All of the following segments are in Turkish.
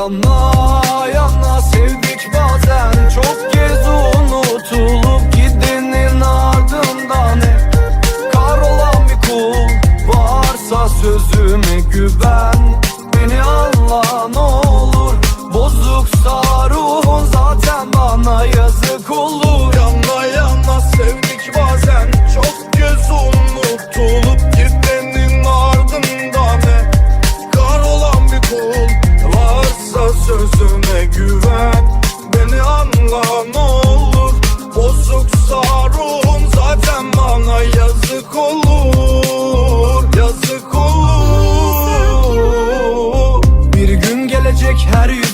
Yana yana sevdik bazen. Çok kez unutulup gidenin ardından hep Kahrolan bir kul varsa sözüme güven. Beni anla ne olur Bozuksa ruhun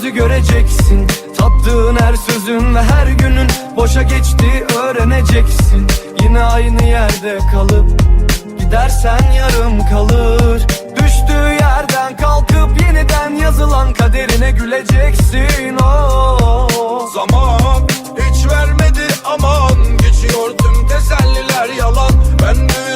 yüzü göreceksin. Tattığın her sözün ve her günün boşa geçti öğreneceksin. Yine aynı yerde kalıp Gidersen yarım kalır. Düştüğü yerden kalkıp yeniden yazılan kaderine güleceksin. Oh. Zaman hiç vermedi aman. Geçiyor tüm teselliler yalan. Ben büyütmek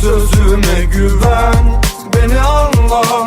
sözüme güven. Beni anla